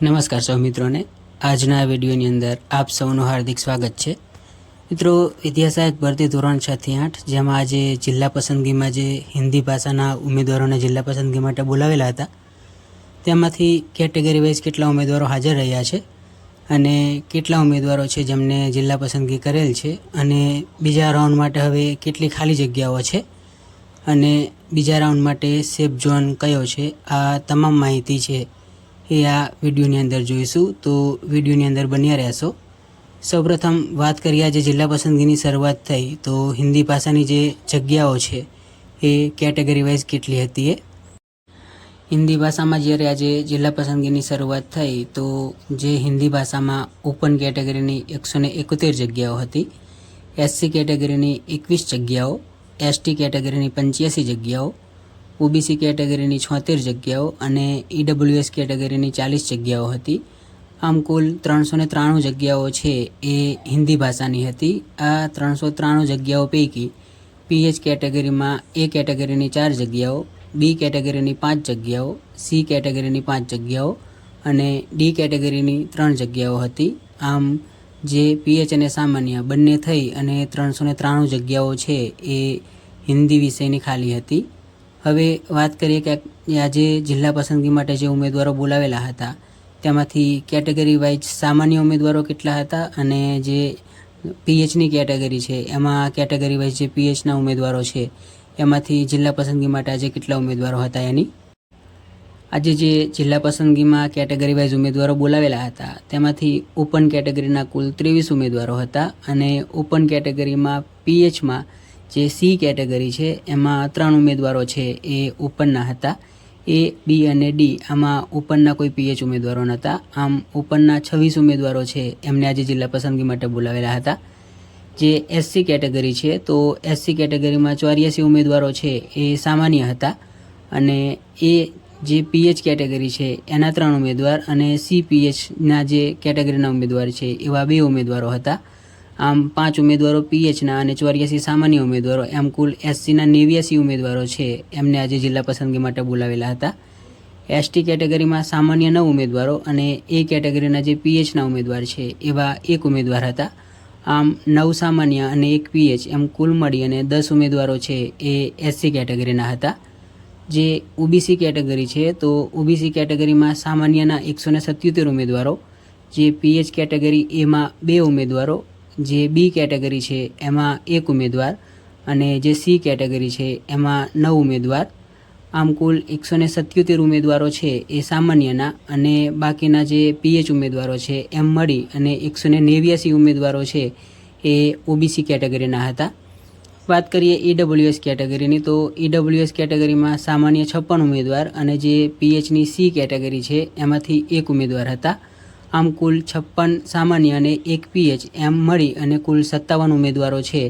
નમસ્કાર સૌ મિત્રોને. આજના વિડીયોની અંદર આપ સૌનું હાર્દિક સ્વાગત છે. મિત્રો ઇતિહાસાયક ભરતી ધોરણ છ થી આઠ, જેમાં આજે જિલ્લા પસંદગીમાં જે હિન્દી ભાષાના ઉમેદવારોને જિલ્લા પસંદગી માટે બોલાવેલા હતા, તેમાંથી કેટેગરી વાઇઝ કેટલા ઉમેદવારો હાજર રહ્યા છે અને કેટલા ઉમેદવારો છે જેમને જિલ્લા પસંદગી કરેલ છે અને બીજા રાઉન્ડ માટે હવે કેટલી ખાલી જગ્યાઓ છે અને બીજા રાઉન્ડ માટે સેફ ઝોન કયો છે, આ તમામ માહિતી છે એ આ વિડીયોની અંદર જોઈશું. તો વિડીયોની અંદર બન્યા રહેશો. સૌપ્રથમ વાત કરીએ આજે જિલ્લા પસંદગીની શરૂઆત થઈ. તો હિન્દી ભાષાની જે જગ્યાઓ છે, એ કેટેગરી વાઇઝ કેટલી હતી એ? હિન્દી ભાષામાં જ્યારે આજે જિલ્લા પસંદગીની શરૂઆત થઈ, તો જે હિન્દી ભાષામાં ઓપન કેટેગરીની એકસો ને એકોતેર જગ્યાઓ હતી. એસસી કેટેગરીની એકવીસ જગ્યાઓ એસટી કેટેગરીની પંચ્યાસી જગ્યાઓ ઓબીસી કેટેગરીની છોતેર જગ્યાઓ અને ઈડબ્લ્યુએસ કેટેગરીની ચાલીસ જગ્યાઓ હતી. આમ કુલ ત્રણસો ને ત્રાણું જગ્યાઓ છે એ હિન્દી ભાષાની હતી. આ ત્રણસો ત્રાણું જગ્યાઓ પૈકી પીએચ કેટેગરીમાં એ કેટેગરીની ચાર જગ્યાઓ, બી કેટેગરીની પાંચ જગ્યાઓ, સી કેટેગરીની પાંચ જગ્યાઓ અને ડી કેટેગરીની ત્રણ જગ્યાઓ હતી. આમ જે પીએચ અને સામાન્ય બંને થઈ અને ત્રણસો ત્રાણું જગ્યાઓ છે એ હિન્દી વિષયની ખાલી હતી. હવે વાત કરીએ કે આજે જિલ્લા પસંદગી માટે જે ઉમેદવારો બોલાવેલા હતા, તેમાંથી કેટેગરી વાઇઝ સામાન્ય ઉમેદવારો કેટલા હતા અને જે પીએચની કેટેગરી છે, એમાં કેટેગરી વાઇઝ જે પીએચના ઉમેદવારો છે, એમાંથી જિલ્લા પસંદગી માટે આજે કેટલા ઉમેદવારો હતા એની? આજે જે જિલ્લા પસંદગીમાં કેટેગરી વાઇઝ ઉમેદવારો બોલાવેલા હતા, તેમાંથી ઓપન કેટેગરીના કુલ ત્રેવીસ ઉમેદવારો હતા અને ઓપન કેટેગરીમાં પીએચમાં જે સી કેટેગરી છે, એમાં ત્રણ ઉમેદવારો છે એ ઓપનના હતા. એ, બી અને ડી, આમાં ઓપનના કોઈ પીએચ ઉમેદવારો નહોતા. આમ ઓપનના છવ્વીસ ઉમેદવારો છે, એમને આજે જિલ્લા પસંદગી માટે બોલાવેલા હતા. જે એસસી કેટેગરી છે, તો એસસી કેટેગરીમાં ચોર્યાસી ઉમેદવારો છે એ સામાન્ય હતા. અને એ જે પીએચ કેટેગરી છે, એના ત્રણ ઉમેદવાર અને સી પીએચના જે કેટેગરીના ઉમેદવાર છે, એવા બે ઉમેદવારો હતા. આમ પાંચ ઉમેદવારો પીએચના અને ચોર્યાસી સામાન્ય ઉમેદવારો, એમ કુલ એસસીના નેવ્યાસી ઉમેદવારો છે. એમને આજે જિલ્લા પસંદગી માટે બોલાવેલા હતા. એસટી કેટેગરીમાં સામાન્ય નવ ઉમેદવારો અને એ કેટેગરીના જે પીએચના ઉમેદવાર છે, એવા એક ઉમેદવાર હતા. આમ નવ સામાન્ય અને એક પીએચ, એમ કુલ મળી અને દસ ઉમેદવારો છે એ એસસી કેટેગરીના હતા. જે ઓબીસી કેટેગરી છે, તો ઓબીસી કેટેગરીમાં સામાન્યના એકસો ને સત્યોતેર ઉમેદવારો, જે પીએચ કેટેગરી એમાં બે ઉમેદવારો જે બી કેટેગરી છે, એમાં એક ઉમેદવાર અને જે સી કેટેગરી છે, એમાં નવ ઉમેદવાર. આમ કુલ એકસો ને સત્યોતેર ઉમેદવારો છે એ સામાન્યના અને બાકીના જે પીએચ ઉમેદવારો છે, એમ મળી અને એકસો ને નેવ્યાસી ઉમેદવારો છે એ ઓબીસી કેટેગરીના હતા. વાત કરીએ ઈડબ્લ્યુએસ કેટેગરીની તો ઈડબ્લ્યુએસ કેટેગરીમાં સામાન્ય છપ્પન ઉમેદવાર અને જે પીએચની સી કેટેગરી છે, એમાંથી એક ઉમેદવાર હતા. આમ કુલ છપ્પન સામાન્ય અને એક પીએચ એમ મળી અને કુલ સત્તાવન ઉમેદવારો છે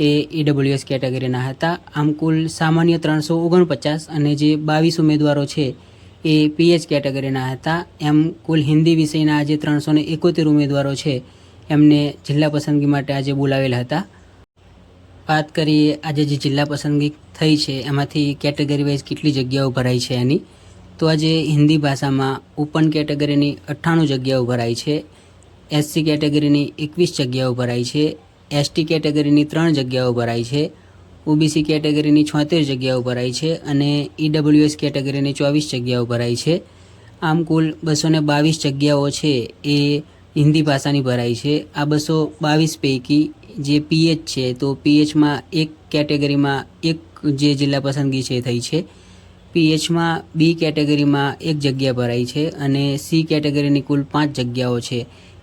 એ ઈડબ્લ્યુએસ કેટેગરીના હતા. આમ કુલ સામાન્ય ત્રણસો ઓગણપચાસ અને જે બાવીસ ઉમેદવારો છે એ પીએચ કેટેગરીના હતા. એમ કુલ હિન્દી વિષયના આજે ત્રણસો ને એકોતેર ઉમેદવારો છે એમને જિલ્લા પસંદગી માટે આજે બોલાવેલા હતા. વાત કરીએ આજે જે જિલ્લા પસંદગી થઈ છે, એમાંથી કેટેગરી વાઇઝ કેટલી જગ્યાઓ ભરાઈ છે એની? તો આજે હિન્દી ભાષામાં ઓપન કેટેગરીની અઠ્ઠાણું જગ્યાઓ ભરાઈ છે એસસી કેટેગરીની એકવીસ જગ્યાઓ ભરાઈ છે એસટી કેટેગરીની ત્રણ જગ્યાઓ ભરાઈ છે ઓબીસી કેટેગરીની છોતેર જગ્યાઓ ભરાઈ છે અને ઈડબ્લ્યુએસ કેટેગરીની ચોવીસ જગ્યાઓ ભરાઈ છે. આમ કુલ બસો ને બાવીસ જગ્યાઓ છે એ હિન્દી ભાષાની ભરાઈ છે. આ બસો બાવીસ પૈકી જે પીએચ છે તો પીએચમાં એક કેટેગરીમાં એક જે જિલ્લા પસંદગી છે થઈ છે. પીએચમાં બી કેટેગરીમાં એક જગ્યા ભરાઈ છે અને સી કેટેગરીની કુલ પાંચ જગ્યાઓ છે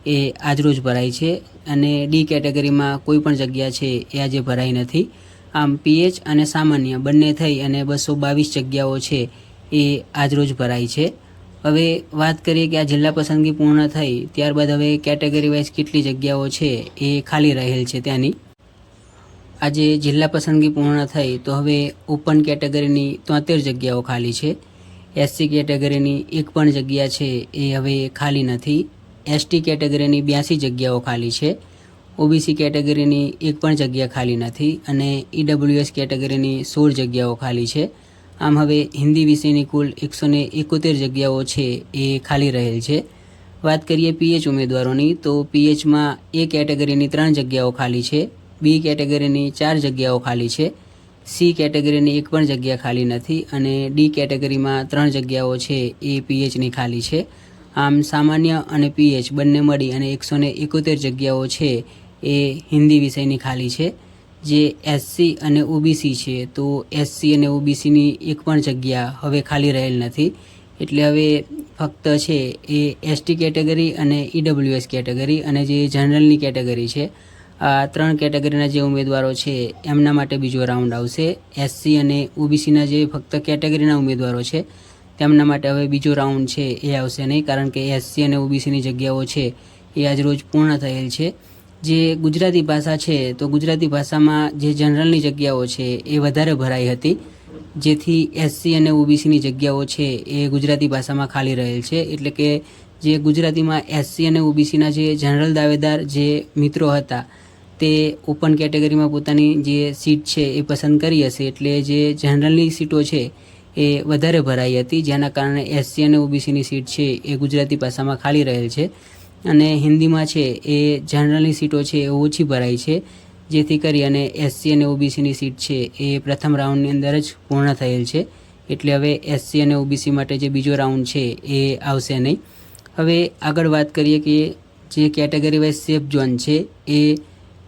એ આજરોજ ભરાઈ છે અને ડી કેટેગરીમાં કોઈ પણ જગ્યા છે એ આજે ભરાઈ નથી. આમ પીએચ અને સામાન્ય બંને થઈ અને બસો બાવીસ જગ્યાઓ છે એ આજરોજ ભરાઈ છે. હવે વાત કરીએ કે આ જિલ્લા પસંદગી પૂર્ણ થઈ ત્યારબાદ હવે કેટેગરી વાઇઝ કેટલી જગ્યાઓ છે એ ખાલી રહેલ છે ત્યાંની. આજે જિલ્લા પસંદગી પૂર્ણ થઈ, તો હવે ઓપન કેટેગરીની તોતેર જગ્યાઓ ખાલી છે. એસસી કેટેગરીની એક પણ જગ્યા છે, એ હવે ખાલી નથી. એસટી કેટેગરીની બ્યાસી જગ્યાઓ ખાલી છે. ઓબીસી કેટેગરીની એક પણ જગ્યા ખાલી નથી અને ઈડબ્લ્યુએસ કેટેગરીની સોળ જગ્યાઓ ખાલી છે. આમ હવે હિન્દી વિષયની કુલ એકસો ને એકોતેર જગ્યાઓ છે, એ ખાલી રહેલ છે. વાત કરીએ પીએચ ઉમેદવારોની, તો પીએચમાં એ કેટેગરીની ત્રણ જગ્યાઓ ખાલી છે. બી કેટેગરીની ચાર જગ્યાઓ ખાલી છે. સી કેટેગરીની એક પણ જગ્યા ખાલી નથી અને ડી કેટેગરીમાં ત્રણ જગ્યાઓ છે એ પીએચની ખાલી છે. આમ સામાન્ય અને પીએચ બંને મળી અને એકસો ને એકોતેર જગ્યાઓ છે એ હિન્દી વિષયની ખાલી છે. જે એસસી અને ઓબીસી છે તો એસસી અને ઓબીસીની એક પણ જગ્યા હવે ખાલી રહેલ નથી. એટલે હવે ફક્ત છે એ એસટી કેટેગરી અને ઈડબ્લ્યુએસ કેટેગરી અને જે જનરલની કેટેગરી છે આ ત્રણ કેટેગરીના જે ઉમેદવારો છે, એમના માટે બીજો રાઉન્ડ આવશે. એસસી અને ઓબીસીના જે ફક્ત કેટેગરીના ઉમેદવારો છે, તેમના માટે હવે બીજો રાઉન્ડ છે, એ આવશે નહીં, કારણ કે એસસી અને ઓબીસીની જગ્યાઓ છે, એ આજ રોજ પૂર્ણ થયેલ છે. જે ગુજરાતી ભાષા છે, તો ગુજરાતી ભાષામાં જે જનરલની જગ્યાઓ છે, એ વધારે ભરાઈ હતી. જેથી એસસી અને ઓબીસીની જગ્યાઓ છે, એ ગુજરાતી ભાષામાં ખાલી રહેલ છે. એટલે કે જે ગુજરાતીમાં એસસી અને ઓબીસીના જે જનરલ દાવેદાર જે મિત્રો હતા તે ઓપન કેટેગરીમાં પોતાની જે સીટ છે એ પસંદ કરી હશે. એટલે જે જનરલની સીટો છે એ વધારે ભરાઈ હતી. જેના કારણે એસસી અને ઓબીસીની સીટ છે એ ગુજરાતી ભાષામાં ખાલી રહેલ છે. અને હિન્દીમાં છે એ જનરલની સીટો છે એ ઓછી ભરાઈ છે. જેથી કરી અને એસસી અને ઓબીસીની સીટ છે એ પ્રથમ રાઉન્ડની અંદર જ પૂર્ણ થયેલ છે. એટલે હવે એસસી અને ઓબીસી માટે જે બીજો રાઉન્ડ છે એ આવશે નહીં. હવે આગળ વાત કરીએ કે જે કેટેગરી વાઇઝ સેફ ઝોન છે એ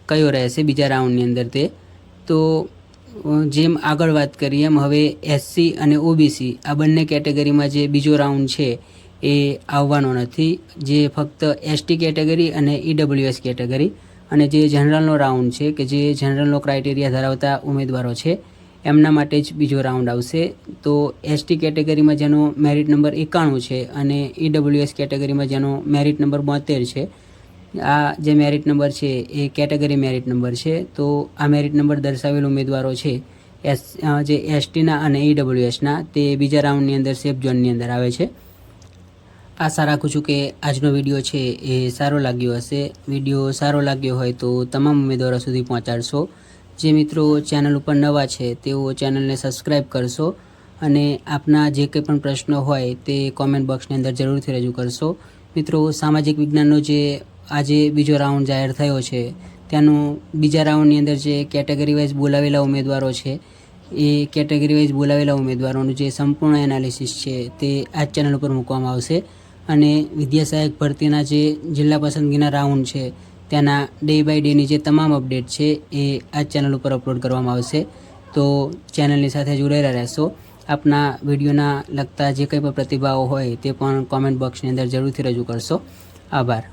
કયો રહેશે બીજા રાઉન્ડની અંદર તે? તો જેમ આગળ વાત કરીએ, એમ હવે એસસી અને ઓબીસી આ બંને કેટેગરીમાં જે બીજો રાઉન્ડ છે એ આવવાનો નથી. જે ફક્ત એસટી કેટેગરી અને ઈડબ્લ્યુએસ કેટેગરી. અને જે જનરલનો રાઉન્ડ છે કે જે જનરલનો ક્રાઇટેરિયા ધરાવતા ઉમેદવારો છે, એમના માટે જ બીજો રાઉન્ડ આવશે. તો એસટી કેટેગરીમાં જેનો મેરિટ નંબર એકાણું છે અને ઈડબ્લ્યુએસ કેટેગરીમાં જેનો મેરિટ નંબર બોતેર છે આ જે મેરિટ નંબર છે, એ કેટેગરી મેરિટ નંબર છે, તો આ મેરિટ નંબર દર્શાવેલ ઉમેદવારો છે, એસ જે એસટીના અને ઈડબ્લ્યુએસના તે બીજા રાઉન્ડની અંદર સેફ ઝોનની અંદર આવે છે. આશા રાખું છું કે આજનો વીડિયો છે એ સારો લાગ્યો હશે. વીડિયો સારો લાગ્યો હોય તો તમામ ઉમેદવારો સુધી પહોંચાડશો. જે મિત્રો ચેનલ ઉપર નવા છે, તેઓ ચેનલને સબસ્ક્રાઈબ કરશો અને આપના જે કંઈ પણ પ્રશ્નો હોય તે કોમેન્ટ બોક્સની અંદર જરૂરથી રજૂ કરશો. મિત્રો, સામાજિક વિજ્ઞાનનો જે આજે બીજો રાઉન્ડ જાહેર થયો છે. તેનું બીજા રાઉન્ડની અંદર જે કેટેગરી વાઇઝ બોલાવેલા ઉમેદવારો છે, એ કેટેગરી વાઇઝ બોલાવેલા ઉમેદવારોનું જે સંપૂર્ણ એનાલિસિસ છે તે આ ચેનલ ઉપર મૂકવામાં આવશે. અને વિદ્યા સહાયક ભરતીના જે જિલ્લા પસંદગીના રાઉન્ડ છે તેના ડે બાય ડેની જે તમામ અપડેટ છે, એ આ ચેનલ ઉપર અપલોડ કરવામાં આવશે. તો ચેનલની સાથે જોડાયેલા રહેશો. આપના વિડીયોના લગતા જે કંઈ પણ પ્રતિભાવો હોય તે પણ કોમેન્ટ બોક્સની અંદર જરૂરથી રજૂ કરશો. આભાર.